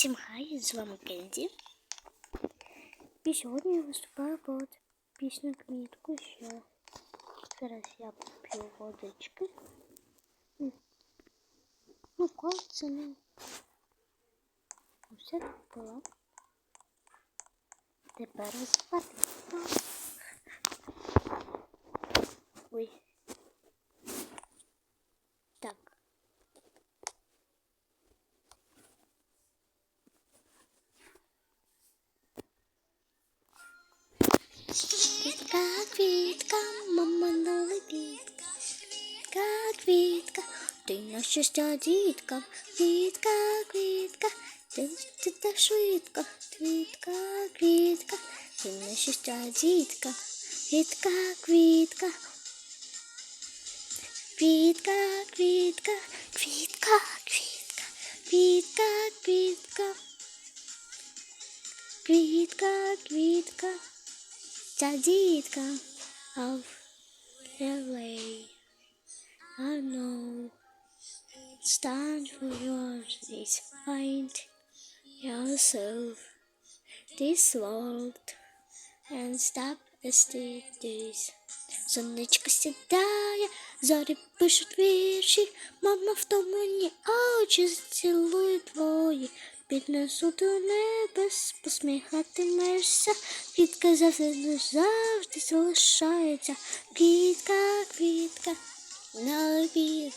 Всім хай, з вами Кенді. І сьогодні я виступаю под пісню квітку ще. Зараз я поп'ю водички. М. Ну, коли це не. Все було. Тепер спати. Ой. Квітка, мама новий квітка, квітка, ти на щастя дітка, квітка, квітка, ти так швидко, квітка, квітка, ти на щастя дітка, квітка, квітка, квітка, квітка, квітка, квітка, квітка, квітка, квітка, квітка. Ця дітка of LA. I know stand for yours is find yourself this world and stop this. Сонечко сідає, зорі пишуть вірші, мама в томані очі зцілує твої, Піднесу до небес, посміхатимешся, квітка завжди завжди залишається, квітка, квітка, на квіт,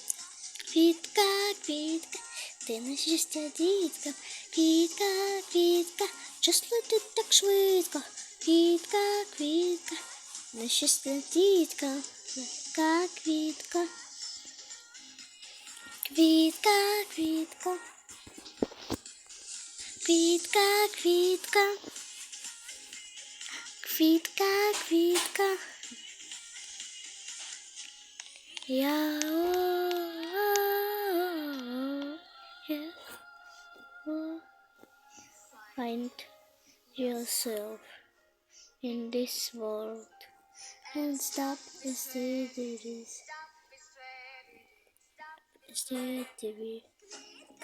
квітка, квітка, ти на щастя дітка, квітка, квітка, час летить так швидко, квітка, квітка. На щастя дітка, квітка, квітка, квітка, квітка, квітка, квітка, квітка, квітка. Я я find yourself in this world and stop this TV.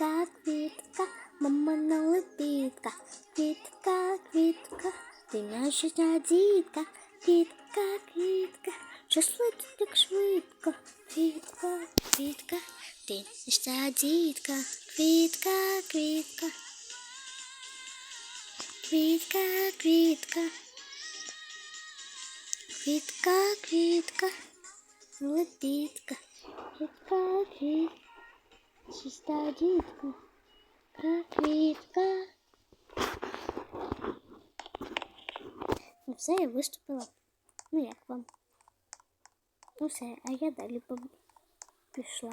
Квітка, квітка, мама налепітка, квітка, квітка, ти наша дітка, квітка, квітка, час летить так швидко, квітка, квітка, ти наша дітка, квітка, квітка, квітка, квітка. Квітка, квітка, лебідка, квітка, квітка, чиста дітка, квітка. Ну все, я виступила. Ну як вам? Ну все, а я далі поб- пішла.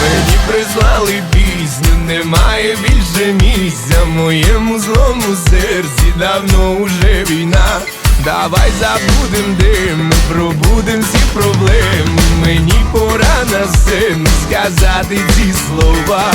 Мені прислали пісню, немає більше місця моєму злому серці давно уже війна. Давай забудем дим, пробудем всі проблеми. Мені пора на син сказати ці слова.